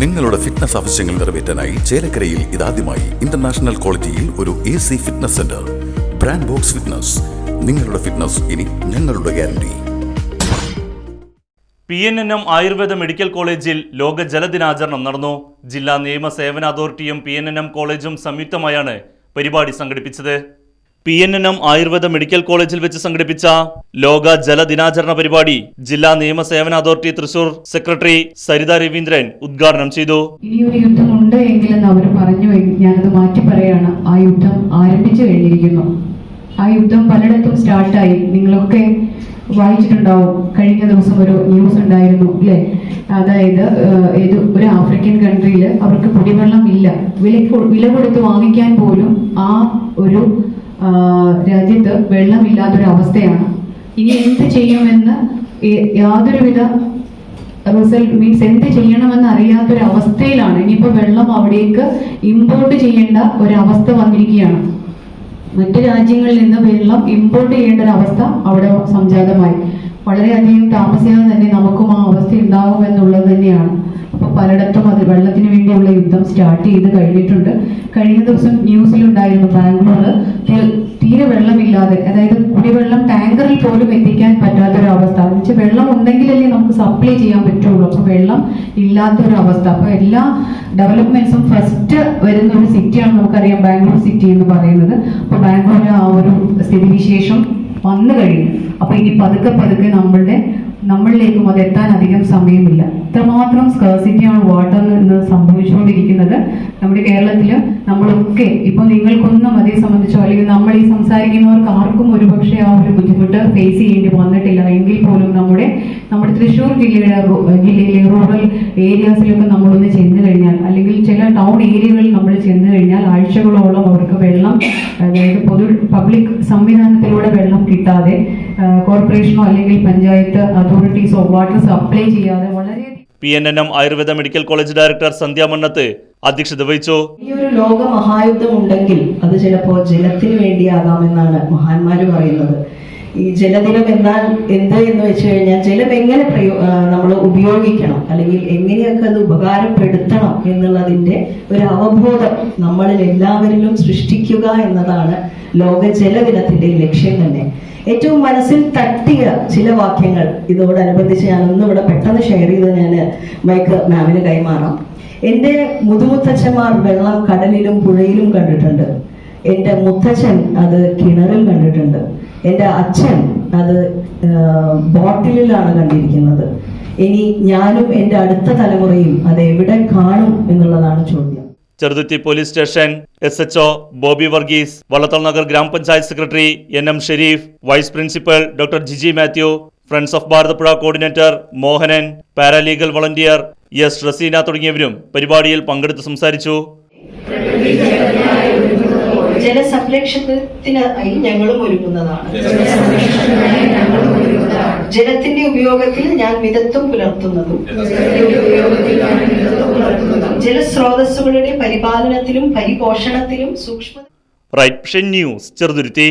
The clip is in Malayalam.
നിങ്ങളുടെ ഫിറ്റ്നസ് ആവശ്യങ്ങൾ നിറവേറ്റാനായി ചേലക്കരയിൽ ഇതാദ്യമായി ഇന്റർനാഷണൽ ക്വാളിറ്റിയിൽ ഒരു A C fitness centre brand box fitness നിങ്ങളുടെ ഫിറ്റ്നസ് ഇനി ഞങ്ങളുടെ guarantee P N N M Ayurveda medical കോളേജിൽ ലോക ജലദിനാചരണം നടന്നു. ജില്ലാ നിയമ സേവന അതോറിറ്റിയും പി എൻ എൻ എം കോളേജും സംയുക്തമായാണ് പരിപാടി സംഘടിപ്പിച്ചത്. P N N M Ayurveda medical കോളേജിൽ വെച്ച് സംഘടിപ്പിച്ച ലോക ജല ദിനാചരണ പരിപാടി ജില്ലാ നിയമസേവന അതോറിറ്റി തൃശൂർ സെക്രട്ടറി സരിത രവീന്ദ്രൻ ഉദ്ഘാടനം ചെയ്തു. ഇനിയൊരു യുദ്ധമുണ്ട് എങ്കിലെന്ന് അവർ പറഞ്ഞു ഞാനത് മാറ്റി പറയാണ്. ആ യുദ്ധം ആരംഭിച്ചു കഴിഞ്ഞിരിക്കുന്നു. ആ യുദ്ധം പലയിടത്തും സ്റ്റാർട്ടായി നിങ്ങളൊക്കെ വായിച്ചിട്ടുണ്ടാവും. കഴിഞ്ഞ ദിവസം ഒരു ന്യൂസ് ഉണ്ടായിരുന്നു അല്ലെ അതായത് ഏത് ഒരു ആഫ്രിക്കൻ കൺട്രിയിൽ അവർക്ക് കുടിവെള്ളം ഇല്ല. വില വില കൊടുത്ത് വാങ്ങിക്കാൻ പോലും ആ ഒരു രാജ്യത്ത് വെള്ളമില്ലാത്തൊരവസ്ഥയാണ് ഇനി എന്ത് ചെയ്യുമെന്ന് യാതൊരുവിധ റിസൾട്ട് മീൻസ് എന്ത് ചെയ്യണമെന്ന് അറിയാത്തൊരവസ്ഥയിലാണ് ഇനിയിപ്പോൾ വെള്ളം അവിടേക്ക് ഇമ്പോർട്ട് ചെയ്യേണ്ട ഒരവസ്ഥ വന്നിരിക്കുകയാണ്. മറ്റു രാജ്യങ്ങളിൽ നിന്ന് വെള്ളം ഇമ്പോർട്ട് ചെയ്യേണ്ട ഒരു അവസ്ഥ അവിടെ സംജാതമായി. വളരെയധികം താമസിയാതെ തന്നെ നമുക്കും ആ അവസ്ഥ ഉണ്ടാകുമെന്നുള്ളത് തന്നെയാണ്. അപ്പൊ പലയിടത്തും അത് വെള്ളത്തിന് വേണ്ടിയുള്ള യുദ്ധം സ്റ്റാർട്ട് ചെയ്ത് കഴിഞ്ഞിട്ടുണ്ട്. കഴിഞ്ഞ ദിവസം ന്യൂസിലുണ്ടായിരുന്നു ബാംഗ്ലൂര് തീ- തീരെ വെള്ളമില്ലാതെ അതായത് കുടിവെള്ളം ടാങ്കറിൽ പോലും എത്തിക്കാൻ പറ്റാത്ത ഒരു അവസ്ഥ വെച്ചാൽ വെള്ളം ഉണ്ടെങ്കിലല്ലേ നമുക്ക് സപ്ലൈ ചെയ്യാൻ പറ്റുള്ളൂ. അപ്പൊ വെള്ളം ഇല്ലാത്ത ഒരു അവസ്ഥ അപ്പൊ എല്ലാ ഡെവലപ്മെന്റ്സും ഫസ്റ്റ് വരുന്ന ഒരു സിറ്റിയാണ് നമുക്കറിയാം ബാംഗ്ലൂർ സിറ്റി എന്ന് പറയുന്നത്. അപ്പൊ ബാംഗ്ലൂർ ആ ഒരു സ്ഥിതിവിശേഷം വന്നു കഴിഞ്ഞു. അപ്പൊ ഇനി പതുക്കെ പതുക്കെ നമ്മളുടെ നമ്മളിലേക്കും അത് എത്താൻ അധികം സമയമില്ല. ഇത്രമാത്രം സ്കേഴ്സിറ്റി ആണ് വാട്ടർ എന്ന് സംഭവിച്ചുകൊണ്ടിരിക്കുന്നത്. നമ്മുടെ കേരളത്തിൽ നമ്മളൊക്കെ ഇപ്പൊ നിങ്ങൾക്കൊന്നും അതേ സംബന്ധിച്ചോ അല്ലെങ്കിൽ നമ്മൾ ഈ സംസാരിക്കുന്നവർക്ക് ആർക്കും ഒരുപക്ഷെ ആ ഒരു ബുദ്ധിമുട്ട് ഫേസ് ചെയ്യേണ്ടി വന്നിട്ടില്ല. എങ്കിൽ പോലും നമ്മുടെ നമ്മുടെ തൃശ്ശൂർ ജില്ലയുടെ ജില്ലയിലെ റൂറൽ ഏരിയാസിലൊക്കെ നമ്മളൊന്ന് ചെന്ന് കഴിഞ്ഞാൽ അല്ലെങ്കിൽ ചില ടൗൺ ഏരിയകളിൽ നമ്മൾ ചെന്ന് ആഴ്ചകളോളം അവർക്ക് വെള്ളം അതായത് പൊതു പബ്ലിക് സംവിധാനത്തിലൂടെ വെള്ളം കിട്ടാതെ കോർപ്പറേഷനോ അല്ലെങ്കിൽ പഞ്ചായത്ത് അതോറിറ്റീസോ വാട്ടർ സപ്ലൈ ചെയ്യാതെ വളരെ P N N M Ayurveda medical college director Sandhya Mannath അധ്യക്ഷത വഹിച്ചു. ഈ ഒരു ലോക മഹായുദ്ധം ഉണ്ടെങ്കിൽ അത് ചിലപ്പോൾ ജലത്തിന് വേണ്ടിയാകാമെന്നാണ് മഹാന്മാര് പറയുന്നത്. ഈ ജലദിനം എന്നാൽ എന്ത് എന്ന് വെച്ച് കഴിഞ്ഞാൽ ജലം എങ്ങനെ പ്രയോ നമ്മൾ ഉപയോഗിക്കണം അല്ലെങ്കിൽ എങ്ങനെയൊക്കെ അത് ഉപകാരപ്പെടുത്തണം എന്നുള്ളതിന്റെ ഒരു അവബോധം നമ്മളിൽ എല്ലാവരിലും സൃഷ്ടിക്കുക എന്നതാണ് ലോക ജലദിനത്തിന്റെ ലക്ഷ്യം തന്നെ. ഏറ്റവും മനസ്സിൽ തട്ടിയ ചില വാക്യങ്ങൾ ഇതോടനുബന്ധിച്ച് ഞാൻ ഒന്നിവിടെ പെട്ടെന്ന് ഷെയർ ചെയ്ത് ഞാൻ മൈക്ക് മാമിന് കൈമാറാം. എന്റെ മുതുമുത്തച്ഛന്മാർ വെള്ളം കടലിലും പുഴയിലും കണ്ടിട്ടുണ്ട്. എന്റെ മുത്തച്ഛൻ അത് കിണറിൽ കണ്ടിട്ടുണ്ട്. എന്റെ അച്ഛൻ അത് ബോട്ടിലിലാണ് കണ്ടിരിക്കുന്നത്. ഇനി ഞാനും എന്റെ അടുത്ത തലമുറയും അത് എവിടെ കാണും എന്നുള്ളതാണ് ചോദ്യം. Cheruthuruthy police station S H O Bobby Varghese Vallathol Nagar ഗ്രാമപഞ്ചായത്ത് secretary N M Shereef vice principal doctor Jiji Mathew friends of Bharathapuzha coordinator Mohanan paralegal volunteer S Raseena തുടങ്ങിയവരും പരിപാടിയിൽ പങ്കെടുത്ത് സംസാരിച്ചു. ജലസംരക്ഷണത്തിനായി ഞങ്ങളും ഒരുങ്ങുന്നതാണ് ജലത്തിന്റെ ഉപയോഗത്തിൽ ഞാൻ മിതത്വം പുലർത്തുന്നതും ജലസ്രോതസ്സുകളുടെ പരിപാലനത്തിലും പരിപോഷണത്തിലും സൂക്ഷ്മ റൈറ്റ് ന്യൂസ് ചെറുതുരുത്തി